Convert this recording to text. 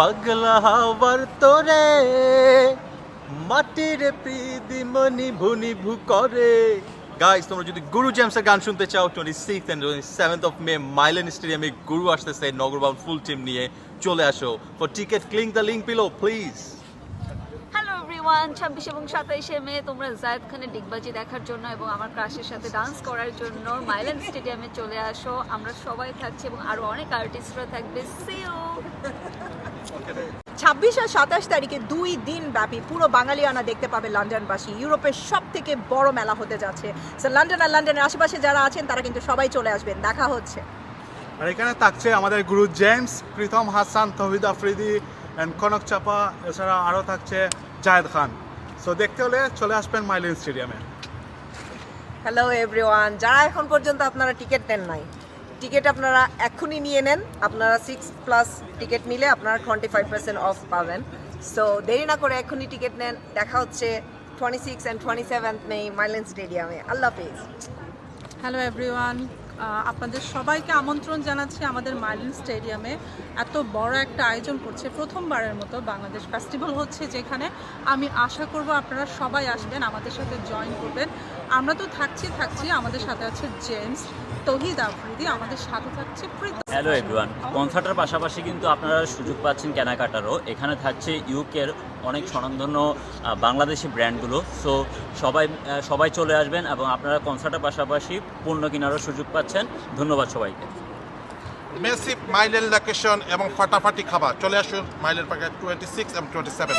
পাগলা হওয়ার তোরে, মাটির মনি ভুনি ভু করে। গাইস তোমরা যদি গুরু জেমসের গান শুনতে চাও twenty six and seventh of May মাইলেন স্টেডিয়ামে গুরু আসতেছে নগরবাউন ফুল টিম নিয়ে চলে আসো। For ticket click the link below please everyone ছাব্বিশ এবং সাতাইশে মে তোমরা জায়েদ খানের ডিগবাজি দেখার জন্য এবং আমার ক্রাশের সাথে ডান্স করার জন্য মাইল্যান্ড স্টেডিয়ামে চলে আসো। আমরা সবাই থাকছি এবং আরও অনেক আর্টিস্টরা থাকবে। সিও ছাব্বিশ আর সাতাশ তারিখে দুই দিন ব্যাপী পুরো বাঙালিয়ানা দেখতে পাবে লন্ডনবাসী। ইউরোপের সব থেকে বড় মেলা হতে যাচ্ছে। সো লন্ডন আর লন্ডনের আশেপাশে যারা আছেন তারা কিন্তু সবাই চলে আসবেন। দেখা হচ্ছে। আর এখানে থাকছে আমাদের গুরু জেমস প্রীতম হাসান তহিদ আফ্রিদি অ্যান্ড কনক চাপা এছাড়া আরও থাকছে জায়েদ খান। সো দেখতে হলে চলে আসবেন মাইলিন স্টেডিয়ামে হ্যালো এভরিওয়ান যারা এখন পর্যন্ত আপনারা টিকিট নেন নাই টিকিট আপনারা এক্ষুনি নিয়ে নেন। আপনারা সিক্স প্লাস টিকিট নিলে আপনারা টোয়েন্টি ফাইভ পার্সেন্ট অফ পাবেন। সো দেরি না করে এক্ষুনি টিকিট নেন। দেখা হচ্ছে twenty six and twenty seventh May মাইলেন স্টেডিয়ামে আল্লাহ হাফিজ। হ্যালো এভরিওয়ান আপনাদের সবাইকে আমন্ত্রণ জানাচ্ছি আমাদের মাইলিন স্টেডিয়ামে। এত বড় একটা আয়োজন করছে, প্রথমবারের মতো বাংলাদেশ ফেস্টিভ্যাল হচ্ছে যেখানে। আমি আশা করব আপনারা সবাই আসবেন, আমাদের সাথে জয়েন করবেন। আমরা তো থাকছি থাকছি। আমাদের সাথে আছে জেমস, তহিদ আফ্রিদি, আমাদের সাথে থাকছে হ্যালো এভরিওয়ান কনসার্টের পাশাপাশি কিন্তু আপনারা সুযোগ পাচ্ছেন কেনাকাটারও। এখানে থাকছে ইউকের অনেক স্বনামধন্য বাংলাদেশি ব্র্যান্ডগুলো। সো সবাই সবাই চলে আসবেন এবং আপনারা কনসার্টের পাশাপাশি পণ্য কেনারও সুযোগ পাচ্ছেন। ধন্যবাদ সবাইকে। মেসিভ মাইলের লোকেশন এবং ফাটাফাটি খাবার। চলে আসুন মাইলের পাকে টোয়েন্টি সিক্স এবং টোয়েন্টি সেভেন